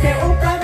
เทอุปรา